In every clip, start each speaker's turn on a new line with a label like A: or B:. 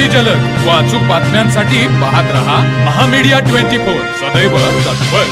A: अति जलद. व अचूक बातम्यांसाठी पाहत रहा महामीडिया ट्वेंटी फोर. सदैव तत्पर.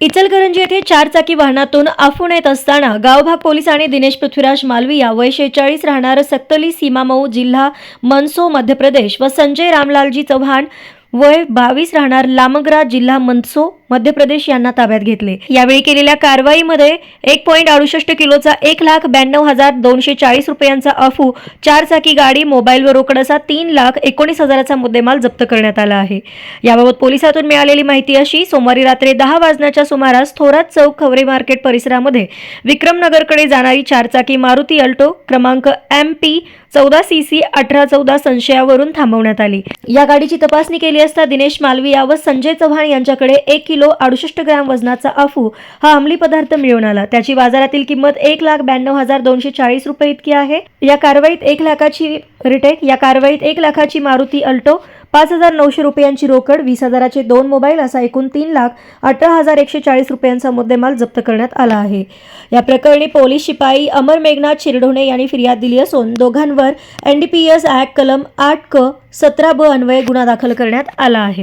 B: इचलकरंजी येथे चारचाकी वाहनातून आफून येत असताना गावभाग आणि दिनेश पृथ्वीराज मालविया वय शेहेचाळीस राहणार सक्तली सीमामऊ जिल्हा मनसो मध्य प्रदेश व संजय रामलालजी चव्हाण वय बावीस राहणार लामगरा जिल्हा मनसो मध्य प्रदेश यांना ताब्यात घेतले. यावेळी केलेल्या कारवाईमध्ये एक पॉईंट अडुसष्ट किलोचा एक लाख ब्याण्णव हजार दोनशे चाळीस रुपयांचा अफू चारचाकी गाडी मोबाईल व रोकड असा तीन लाख एकोणीस हजाराचा मुद्देमाल जप्त करण्यात आला आहे. याबाबत पोलिसातून मिळालेली माहिती अशी सोमवारी रात्री दहा वाजण्याच्या सुमारास थोरात चौक खवरे मार्केट परिसरामध्ये विक्रमनगरकडे जाणारी चारचाकी मारुती अल्टो क्रमांक एम पी चौदा सी सी अठरा चौदा संशयावरून थांबवण्यात आली. या गाडीची तपासणी केली असता दिनेश मालविया व संजय चव्हाण यांच्याकडे एक किलो किलो अडुसष्ट ग्रॅम वजनाचा अफू हा अंमली पदार्थ मिळून आला. त्याची बाजारातील किंमत एक लाख ब्याण्णव हजार दोनशे चाळीस रुपये इतकी आहे. या कारवाईत एक लाखाची रिटेक या कारवाईत एक लाखाची मारुती अल्टो पाच हजार नऊशे रुपयांची रोकड वीस हजाराचे दोन मोबाईल असा एकूण तीन लाख अठरा हजार एकशे चाळीस रुपयांचा मुद्देमाल जप्त करण्यात आला आहे. या प्रकरणी पोलीस शिपाई अमर मेघनाथ शिरढोणे यांनी फिर्याद दिली असून दोघांवर N D P S act कलम आठ क सतरा ब अन्वये गुन्हा दाखल करण्यात आला आहे.